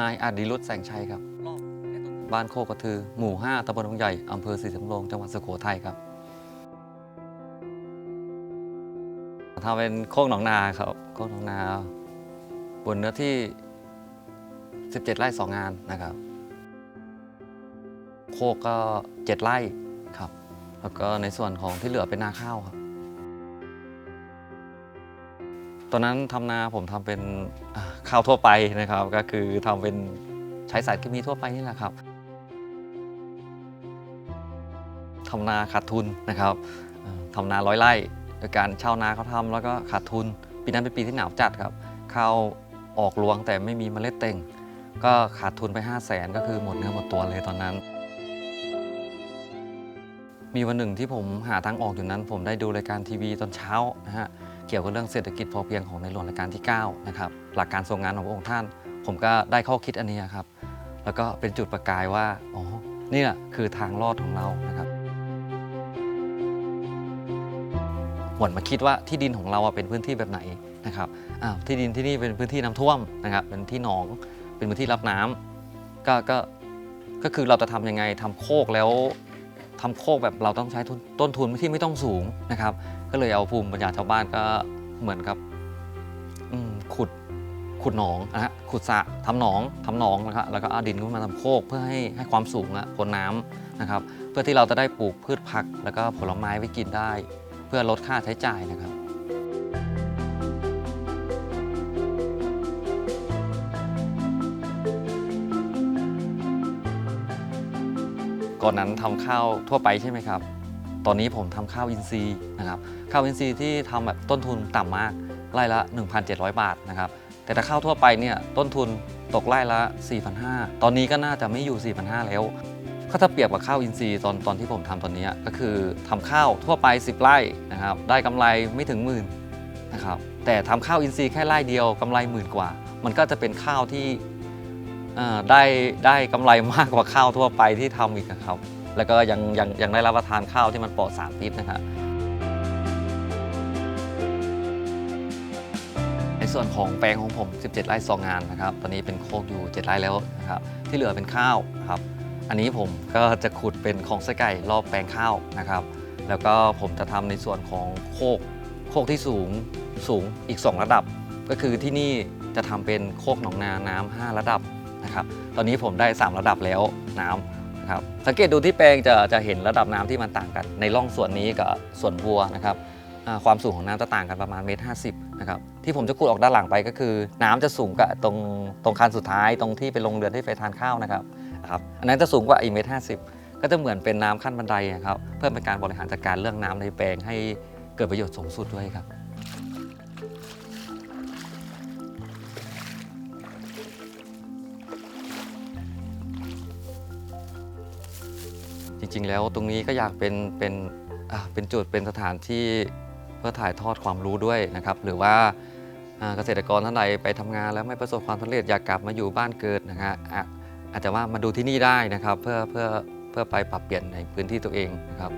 นายอดิรุธแสงชัยครับ บ้านโคกกระทือ หมู่ 5ตำบลหนองใหญ่ อำเภอศรีสำโรง จังหวัดสุโขทัยครับทำเป็นโคกหนองนาครับ โคกหนองนา บนเนื้อที่ 17 ไร่ 2 งานนะครับ โคกก็ 7 ไร่ครับ แล้วก็ในส่วนของที่เหลือเป็นนาข้าวครับ ตอนนั้นทำนาผมทำเป็นข้าวทั่วไปนะครับ ก็คือทำเป็นใช้สารเคมีทั่วไปนี่แหละครับทำนาขาดทุนนะครับทำนาร้อยไร่โดยการเช่านาเขาทำแล้วก็ขาดทุน ปีนั้นเป็นปีที่หนาวจัดครับข้าวออกรวงแต่ไม่มีเมล็ดเต่งก็ขาดทุนไป 5 0 0แสนก็คือหมดเนื้อหมดตัวเลยตอนนั้น มีวันหนึ่งที่ผมหาทางออกอยู่นั้น ผมได้ดูรายการทีวีตอนเช้านะฮะ เกี่ยวกับเรื่องเศรษฐกิจพอเพียงของในหลวงรัชกาลที่9นะครับหลักการทรงงานของพระองค์ท่าน ผมก็ได้ข้อคิดอันนี้ครับ แล้วก็เป็นจุดประกายว่าอ๋อนี่แหละคือทางรอดของเรานะครับหวนมาคิดว่าที่ดินของเราเป็นพื้นที่แบบไหนนะครับที่ดินที่นี่เป็นพื้นที่น้ำท่วมนะครับเป็นที่หนองเป็นพื้นที่รับน้ำก็ก็ก็คือเราจะทำยังไงทำโคกแล้วทำโคกแบบเราต้องใช้ต้นทุนที่ไม่ต้องสูงนะครับ ก็เลยเอาภูมิปัญญาชาวบ้านก็เหมือนกับขุดขุดหนองนะฮะขุดสระทำหนองทำหนองนะครับแล้วก็เอาดินขึ้นมาทำโคกเพื่อให้ให้ความสูงอะพ้นน้ำนะครับ เพื่อที่เราจะได้ปลูกพืชผัก แล้วก็ผลไม้ไว้กินได้ เพื่อลดค่าใช้จ่ายนะครับก่อนนั้นทำข้าวทั่วไปใช่ไหมครับ ตอนนี้ผมทำข้าวอินทรีย์นะครับข้าวอินทรีย์ที่ทำแบบต้นทุนต่ำมากไร่ละ 1,700 บาทนะครับแต่ถ้าข้าวทั่วไปเนี่ยต้นทุนตกไร่ละ 4,500 ตอนนี้ก็น่าจะไม่อยู่ 4,500 แล้วก็ถ้าเปรียบกับข้าวอินทรีย์ตอนตอนที่ผมทำตอนนี้ก็คือทำข้าวทั่วไป 10 ไร่นะครับได้กำไรไม่ถึงหมื่นนะครับแต่ทำข้าวอินทรีย์แค่ไร่เดียวกำไรหมื่นกว่า มันก็จะเป็นข้าวที่ได้ได้กำไรมากกว่าข้าวทั่วไปที่ทำอีกอะครับ แล้วก็ยังยังยังได้รับประทานข้าวที่มันปลอดสารพิษนะครับในส่วนของแปลงของผม 17 ไร่สองงานนะครับ ตอนนี้เป็นโคกอยู่ 7 ไร่แล้วนะครับ ที่เหลือเป็นข้าวครับ อันนี้ผมก็จะขุดเป็นของไส้ไก่รอบแปลงข้าวนะครับ แล้วก็ผมจะทำในส่วนของโคก โคกที่สูงสูงอีก 2 ระดับ ก็คือที่นี่จะทำเป็นโคกหนองนาน้ำ5ระดับนะครับ ตอนนี้ผมได้ 3 ระดับแล้วน้ำนะ ครับสังเกตดูที่แปลงจะจะเห็นระดับน้ำที่มันต่างกัน ในร่องส่วนนี้กับส่วนวัวนะครับความสูงของน้ำจะต่างกันประมาณเมตรห้าสิบนะครับที่ผมจะขุดออกด้านหลังไปก็คือ น้ำจะสูงกับตรงตรงคันสุดท้ายตรงที่เป็นโรงเรือนที่ไปทานข้าวนะครับนะครับอันนั้นจะสูงกว่าอีกเมตรห้าสิบก็จะเหมือนเป็นน้ำขั้นบันไดนะครับเพื่อเป็นการบริหารจัดการเรื่องน้ำในแปลงให้เกิดประโยชน์สูงสุดด้วยครับ จริง ๆ แล้วตรงนี้ก็อยากเป็นเป็นอ่าเป็นจุดเป็นสถานที่เพื่อถ่ายทอดความรู้ด้วยนะครับ หรือว่าอ่าเกษตรกรท่านใดไปทำงานแล้วไม่ประสบความสำเร็จอยากกลับมาอยู่บ้านเกิดนะฮะอะอาจจะว่ามาดูที่นี่ได้นะครับ เพื่อเพื่อเพื่อไปปรับเปลี่ยนในพื้นที่ตัวเองนะครับ